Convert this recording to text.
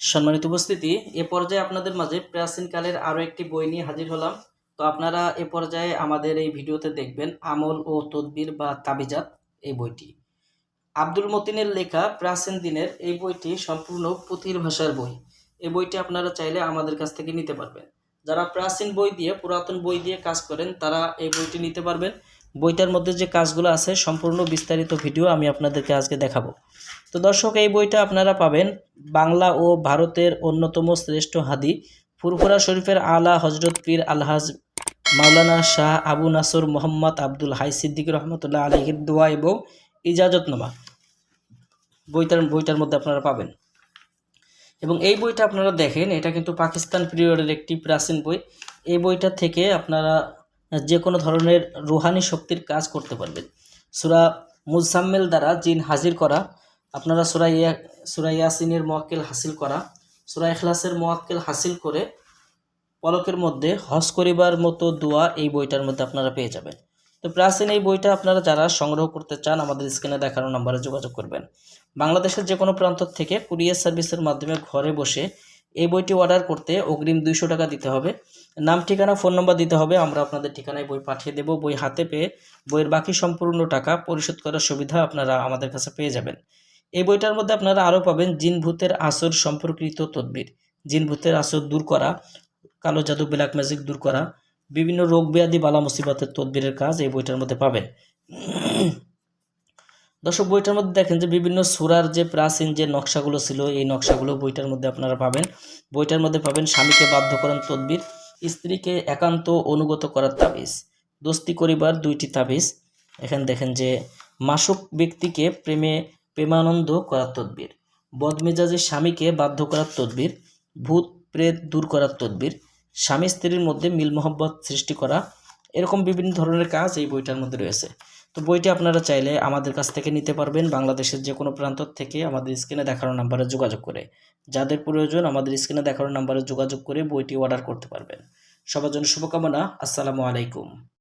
সম্মানিত উপস্থিতি, এ পর্যায়ে আপনাদের মাঝে প্রাচীনকালের আরও একটি বই নিয়ে হাজির হলাম। তো আপনারা এ পর্যায়ে আমাদের এই ভিডিওতে দেখবেন আমল ও তদবির বা তাবিজাত এই বইটি। আব্দুল মতিনের লেখা প্রাচীন দিনের এই বইটি সম্পূর্ণ পুঁথির ভাষার বই। এই বইটি আপনারা চাইলে আমাদের কাছ থেকে নিতে পারবেন। যারা প্রাচীন বই দিয়ে, পুরাতন বই দিয়ে কাজ করেন, তারা এই বইটি নিতে পারবেন। বইটার মধ্যে যে কাজগুলো আছে, সম্পূর্ণ বিস্তারিত ভিডিও আমি আপনাদেরকে আজকে দেখাবো। তো দর্শক, এই বইটা আপনারা পাবেন বাংলা ও ভারতের অন্যতম শ্রেষ্ঠ হাদি, ফুরফুরা শরীফের আলা হজরত পীর আলহাজ মাওলানা শাহ আবু নাসর মোহাম্মদ আব্দুল হাই সিদ্দিক রহমতুল্লাহ আলহির দোয়া এবং ইজাজতনামা বইটার বইটার মধ্যে আপনারা পাবেন। এবং এই বইটা আপনারা দেখেন, এটা কিন্তু পাকিস্তান পিরিয়ডের একটি প্রাচীন বই। এই বইটা থেকে আপনারা যে কোনো ধরনের রুহানি শক্তির কাজ করতে পারবেন সুরা মুজাম্মেল দ্বারা জিন হাজির করা, আপনারা সুরা ইয়া, সুরা ইয়াসিনের মোয়াক্কেল হাসিল করা, সুরা ইখলাসের মোয়াক্কেল হাসিল করে পলকের মধ্যে হজ করিবার মতো দোয়া এই বইটার মধ্যে আপনারা পেয়ে যাবেন। তো প্রাচীন এই বইটা আপনারা যারা সংগ্রহ করতে চান, আমাদের স্ক্রিনে দেখানো নম্বরে যোগাযোগ করবেন। বাংলাদেশের যে কোনো প্রান্ত থেকে কুরিয়ার সার্ভিসের মাধ্যমে ঘরে বসে এই বইটি অর্ডার করতে অগ্রিম দুইশো টাকা দিতে হবে। নাম, ঠিকানা ফোন নম্বর দিতে হবে। আমরা আপনাদের ঠিকানায় বই পাঠিয়ে দেব। বই হাতে পেয়ে বইয়ের বাকি সম্পূর্ণ টাকা পরিশোধ করার সুবিধা আপনারা আমাদের কাছে পেয়ে যাবেন। এই বইটার মধ্যে আপনারা আরও পাবেন জিন ভূতের আসর সম্পর্কিত তদবির। জিন ভূতের আসর দূর করা, কালো জাদু ব্ল্যাক ম্যাজিক দূর করা, বিভিন্ন রোগ ব্যাধি, বালা, মুসিবতের তদবিরের কাজ এই বইটার মধ্যে পাবেন। দর্শক, বইটার মধ্যে দেখেন যে বিভিন্ন সুরার যে প্রাচীন যে নকশাগুলো ছিল, এই নকশাগুলো বইটার মধ্যে আপনারা পাবেন। বইটার মধ্যে পাবেন স্বামীকে বাধ্য করার তদবির, স্ত্রীকে একান্ত অনুগত করার তাবিজ, দোস্তি করিবার দুইটি তাবিজ। এখানে দেখেন যে মাসুক ব্যক্তিকে প্রেমে প্রেমানন্দ করার তদবির, বদমেজাজে স্বামীকে বাধ্য করার তদবির ভূত প্রেত দূর করার তদবির স্বামী স্ত্রীর মধ্যে মিল মোহব্বত সৃষ্টি করা এরকম বিভিন্ন ধরনের কাজ এই বইটার মধ্যে রয়েছে। তো বইটি আপনারা চাইলে আমাদের কাছ থেকে নিতে পারবেন বাংলাদেশের যে কোনো প্রান্ত থেকে আমাদের স্ক্রিনে দেখানো নাম্বারে যোগাযোগ করে। যাদের প্রয়োজন আমাদের স্ক্রিনে দেখানো নাম্বারে যোগাযোগ করে বইটি অর্ডার করতে পারবেন। সবার জন্য শুভকামনা, আসসালামু আলাইকুম।